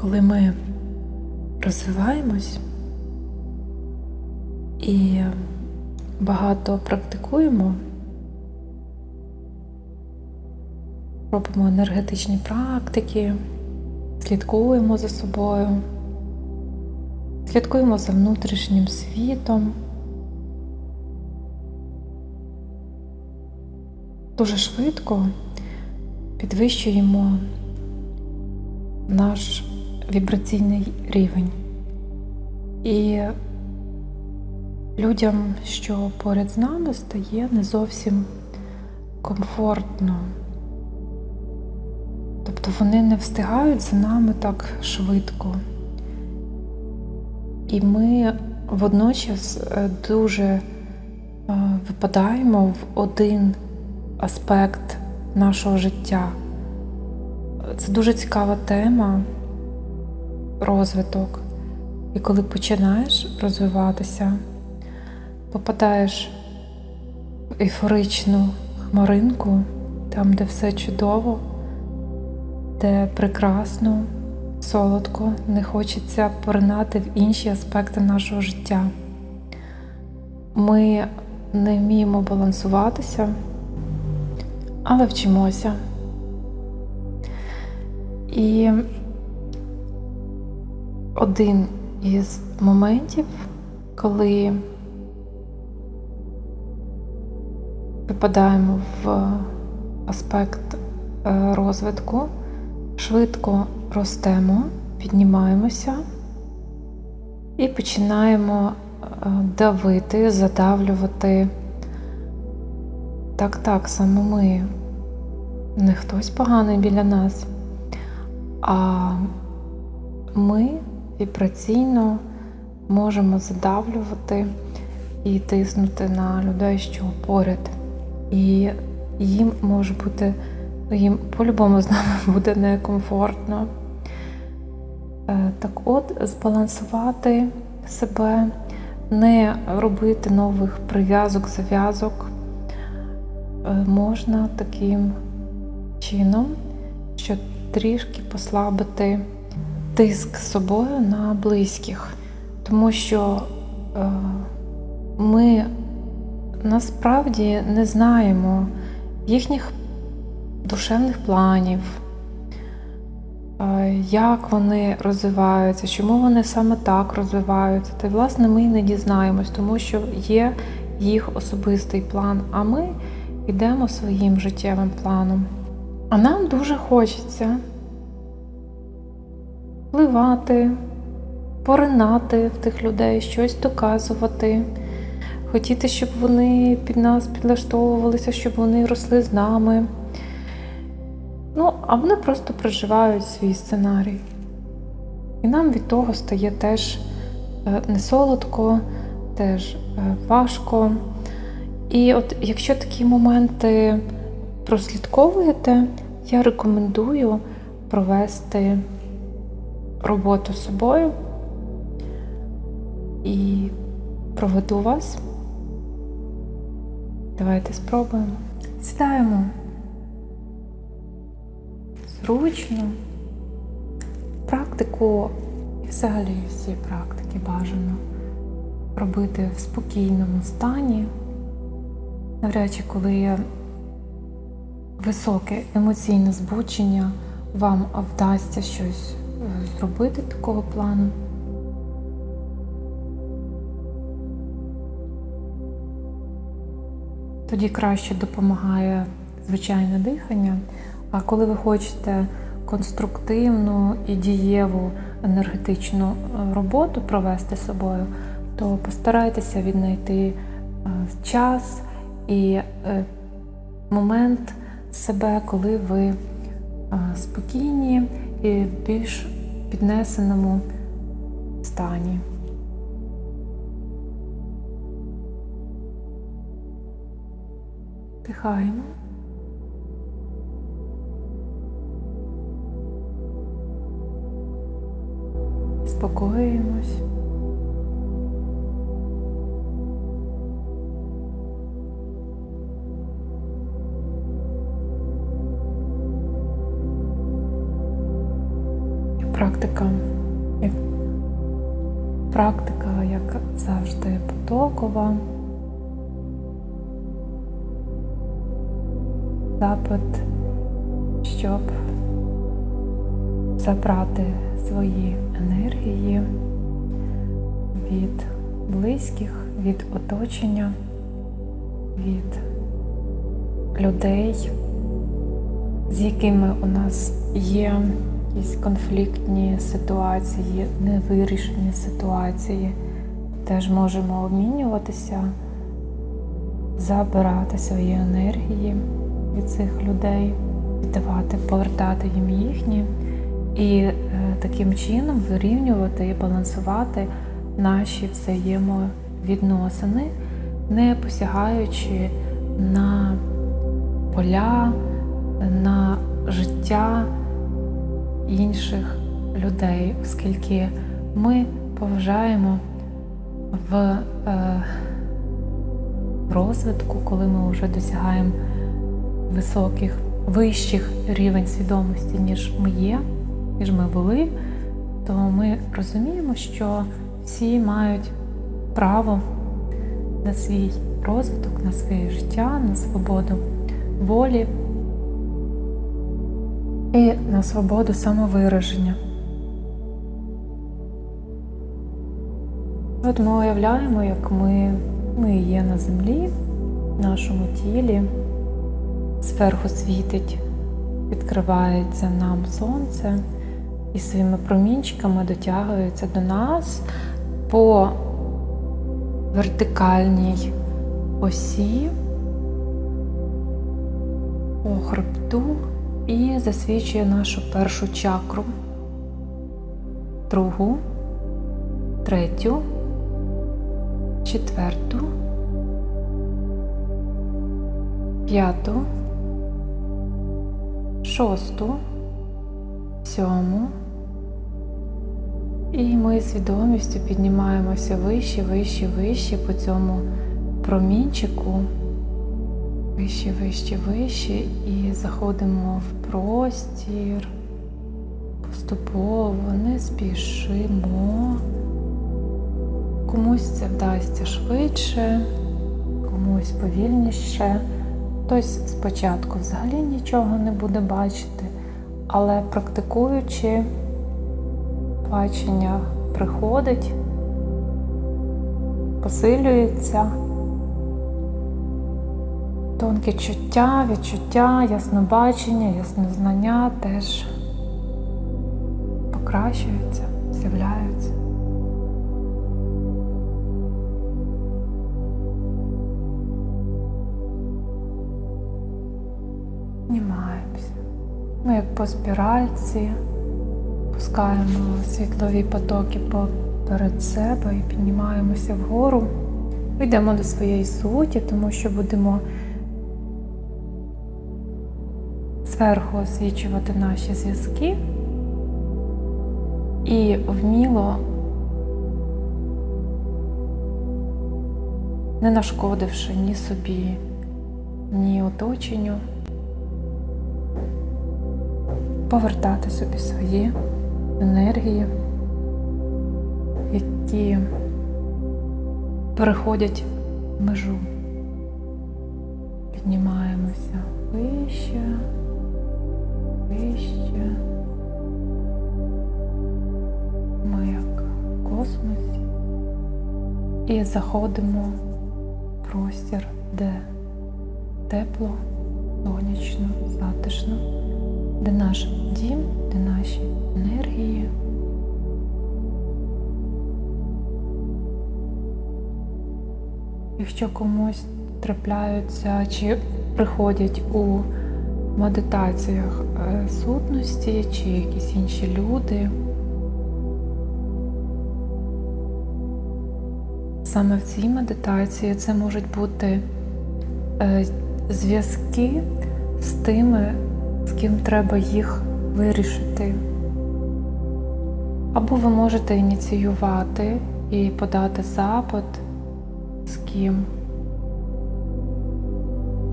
коли ми розвиваємось і багато практикуємо, робимо енергетичні практики, слідкуємо за собою, слідкуємо за внутрішнім світом. Дуже швидко підвищуємо наш вібраційний рівень. І людям, що поряд з нами, стає не зовсім комфортно. Тобто вони не встигають за нами так швидко. І ми водночас е, дуже е, випадаємо в один аспект нашого життя. Це дуже цікава тема розвиток. І коли починаєш розвиватися, попадаєш в ейфоричну хмаринку, там, де все чудово, де прекрасно, солодко, не хочеться поринати в інші аспекти нашого життя. Ми не вміємо балансуватися, але вчимося. І один із моментів, коли випадаємо в аспект е, розвитку, швидко ростемо, піднімаємося і починаємо е, давити, задавлювати. Так, так, саме ми. Не хтось поганий біля нас, а ми вібраційно можемо задавлювати і тиснути на людей, що поряд. І їм може бути, їм по-любому з нами буде некомфортно. Е, так от, збалансувати себе, не робити нових прив'язок, зав'язок е, можна таким чином, що трішки послабити тиск собою на близьких, тому що е, ми насправді не знаємо їхніх душевних планів, е, як вони розвиваються, чому вони саме так розвиваються. Та, власне, ми не дізнаємось, тому що є їх особистий план, а ми йдемо своїм життєвим планом. А нам дуже хочеться впливати, поринати в тих людей, щось доказувати, хотіти, щоб вони під нас підлаштовувалися, щоб вони росли з нами. Ну, а вони просто проживають свій сценарій. І нам від того стає теж е, не солодко, теж е, важко. І от якщо такі моменти прослідковуєте, я рекомендую провести роботу з собою і проведу вас. Давайте спробуємо. Сідаємо зручно. Практику і взагалі всі практики бажано робити в спокійному стані. Навряд чи коли є високе емоційне збудження, вам вдасться щось зробити такого плану. Тоді краще допомагає звичайне дихання. А коли ви хочете конструктивну і дієву енергетичну е, роботу провести з собою, то постарайтеся віднайти е, час і е, момент себе, коли ви спокійні і більш піднесеному стані. Дихаємо. Спокоїмось. Практика, практика, як завжди, потокова. Запит, щоб забрати свої енергії від близьких, від оточення, від людей, з якими у нас є якісь конфліктні ситуації, невирішені ситуації. Теж можемо обмінюватися, забирати свої енергії від цих людей, віддавати, повертати їм їхні і е, таким чином вирівнювати і балансувати наші взаємовідносини, не посягаючи на поля, на життя інших людей, оскільки ми поважаємо в е, розвитку, коли ми вже досягаємо високих, вищих рівень свідомості, ніж ми є, ніж ми були, то ми розуміємо, що всі мають право на свій розвиток, на своє життя, на свободу волі і на свободу самовираження. От ми уявляємо, як ми, ми є на землі, в нашому тілі, зверху світить, відкривається нам сонце і своїми промінчиками дотягується до нас по вертикальній осі, по хребту і засвічує нашу першу чакру, другу, третю, четверту, п'яту, шосту, сьому. І ми свідомістю піднімаємося вище, вище, вище по цьому промінчику, вище, вище, вище, і заходимо в простір, поступово не спішимо. Комусь це вдасться швидше, комусь повільніше. Хтось спочатку взагалі нічого не буде бачити, але практикуючи бачення приходить, посилюється. Тонке чуття, відчуття, яснобачення, яснознання теж покращуються, з'являються. Знімаємося. Ми як по спіральці пускаємо світлові потоки перед себе і піднімаємося вгору. Йдемо до своєї суті, тому що будемо зверху освічувати наші зв'язки і вміло, не нашкодивши ні собі, ні оточенню, повертати собі свої енергії, які переходять межу. Піднімаємося вище, вище. Ми як в космосі і заходимо в простір, де тепло, сонячно, затишно, де наш дім, де наші енергії. Якщо комусь трапляються чи приходять у медитаціях е, сутності чи якісь інші люди, саме в цій медитації це можуть бути е, зв'язки з тими, з ким треба їх вирішити. Або ви можете ініціювати і подати запит, з ким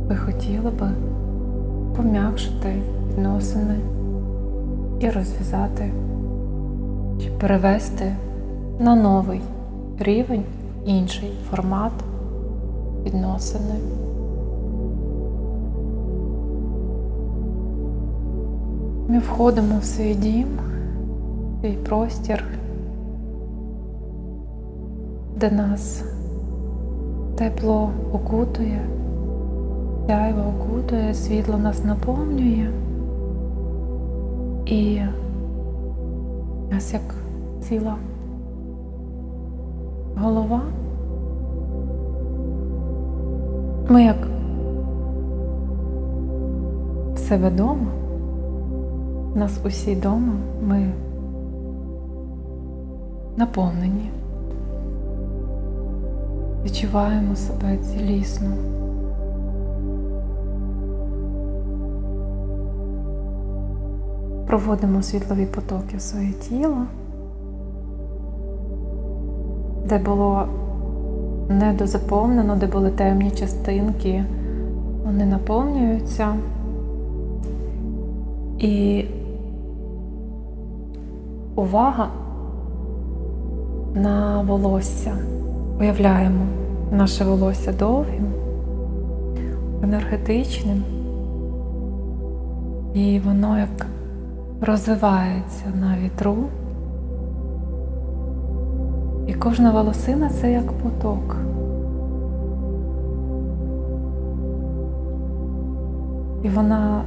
ви хотіли би пом'якшити відносини і розв'язати чи перевести на новий рівень, інший формат відносини. Ми входимо в свій дім, в свій простір, де нас тепло окутує, сяйво окутує, світло нас наповнює і нас як ціла голова. Ми як себе вдома, нас усі вдома, ми наповнені, відчуваємо себе цілісно. Проводимо світлові потоки в своє тіло, де було недозаповнено, де були темні частинки, вони наповнюються. І увага на волосся. Уявляємо наше волосся довгим, енергетичним, і воно як розвивається на вітру. І кожна волосина це як поток. І вона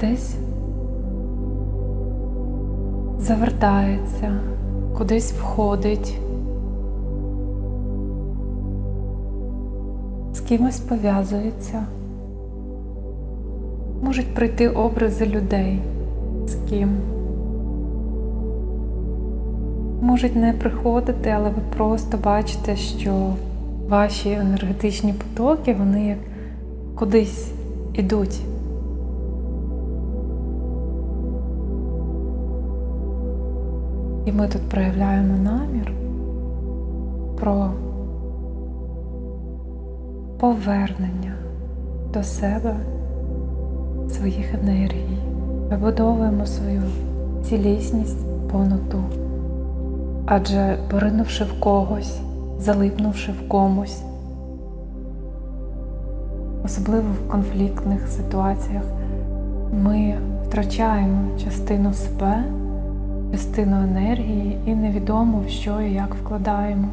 десь завертається, кудись входить, з кимось пов'язується. Можуть прийти образи людей, з ким. Можуть не приходити, але ви просто бачите, що ваші енергетичні потоки, вони як кудись ідуть. І ми тут проявляємо намір про повернення до себе своїх енергій, вибудовуємо свою цілісність, повноту. Адже поринувши в когось, залипнувши в комусь, особливо в конфліктних ситуаціях, ми втрачаємо частину себе, частину енергії і невідомо в що і як вкладаємо.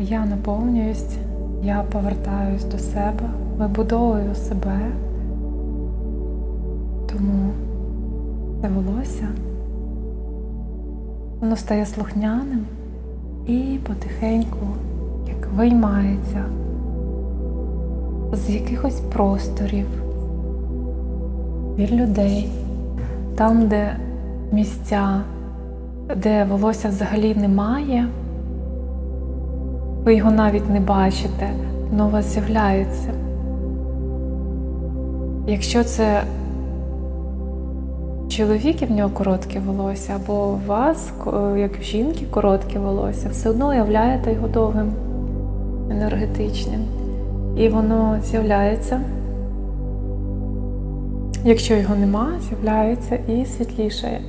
Я наповнююсь, я повертаюсь до себе, вибудовую себе, тому це волосся. Воно стає слухняним і потихеньку, як виймається з якихось просторів від людей, там, де місця, де волосся взагалі немає, ви його навіть не бачите, воно у вас з'являється. Якщо це чоловік і в нього коротке волосся, або у вас, як в жінки, коротке волосся, все одно уявляєте його довгим, енергетичним. І воно з'являється. Якщо його нема, з'являється і світлішає.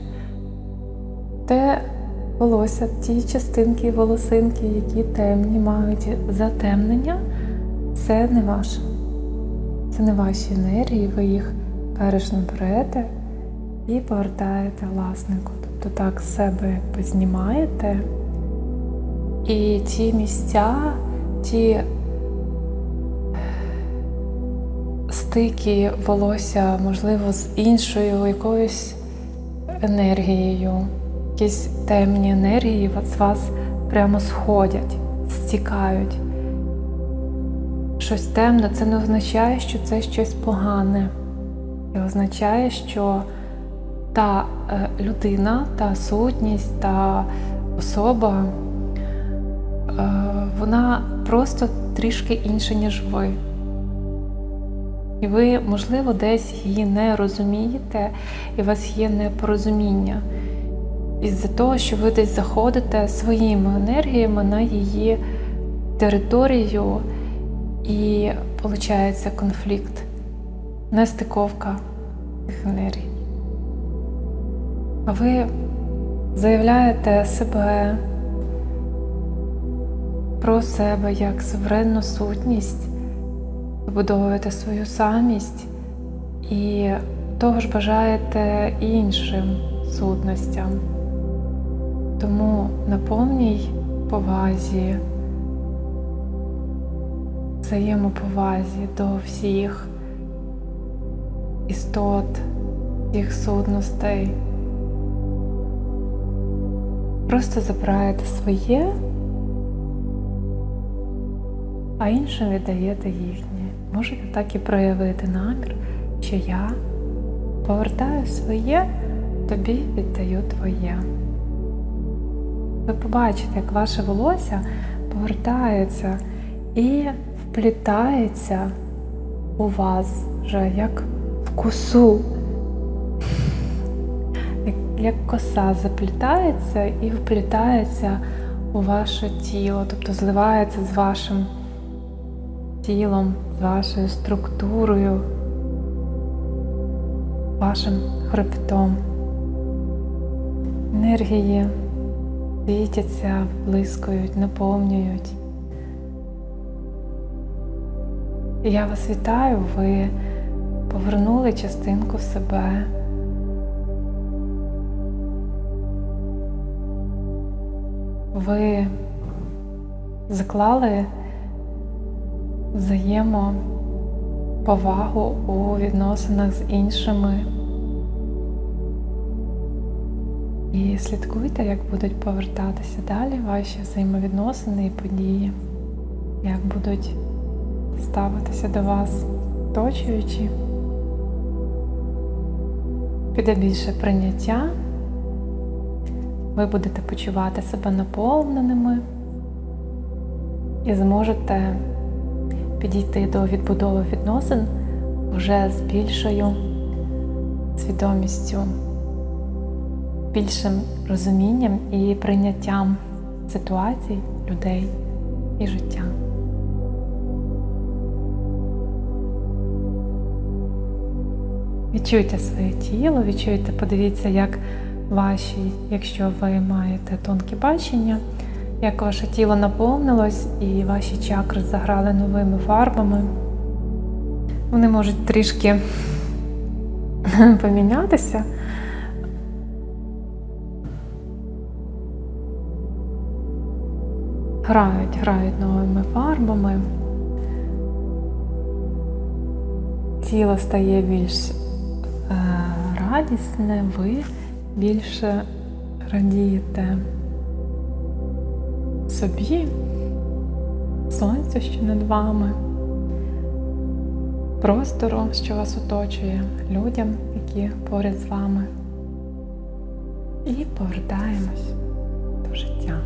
Те волосся, ті частинки, волосинки, які темні, мають затемнення, це не ваше. Це не ваші енергії, ви їх бережно берете і повертаєте власнику. Тобто так з себе познімаєте. І ті місця, ті стики волосся, можливо, з іншою якоюсь енергією, якісь темні енергії з вас прямо сходять, стікають. Щось темне, це не означає, що це щось погане. Це означає, що та е, людина, та сутність, та особа, е, вона просто трішки інша, ніж ви. І ви, можливо, десь її не розумієте, і у вас є непорозуміння. Із-за того, що ви десь заходите своїми енергіями на її територію, і виходить конфлікт. нестиковка цих енергій. А ви заявляєте себе про себе як суверенну сутність, вибудовуєте свою самість і того ж бажаєте іншим сутностям. Тому на повній повазі, взаємоповазі до всіх істот, всіх сутностей. Просто забираєте своє, а іншим віддаєте їхнє. Можете так і проявити намір, що я повертаю своє, тобі віддаю твоє. Ви побачите, як ваше волосся повертається і вплітається у вас вже як в косу. Як, коса заплітається і вплітається у ваше тіло, тобто зливається з вашим тілом, з вашою структурою, вашим хребтом. Енергії світяться, блискають, наповнюють. Я вас вітаю, ви повернули частинку себе. Ви заклали взаємоповагу у відносинах з іншими. І слідкуйте, як будуть повертатися далі ваші взаємовідносини і події, як будуть ставитися до вас оточуючі. Піде більше прийняття, ви будете почувати себе наповненими і зможете підійти до відбудови відносин вже з більшою свідомістю, більшим розумінням і прийняттям ситуацій, людей і життя. Відчуйте своє тіло, відчуйте, подивіться, як ваші, якщо ви маєте тонке бачення, як ваше тіло наповнилось і ваші чакри заграли новими фарбами. Вони можуть трішки помінятися. Грають, грають новими фарбами. Тіло стає більш радісне, ви більше радієте собі, сонцю, що над вами, простору, що вас оточує, людям, які поряд з вами. І повертаємось до життя.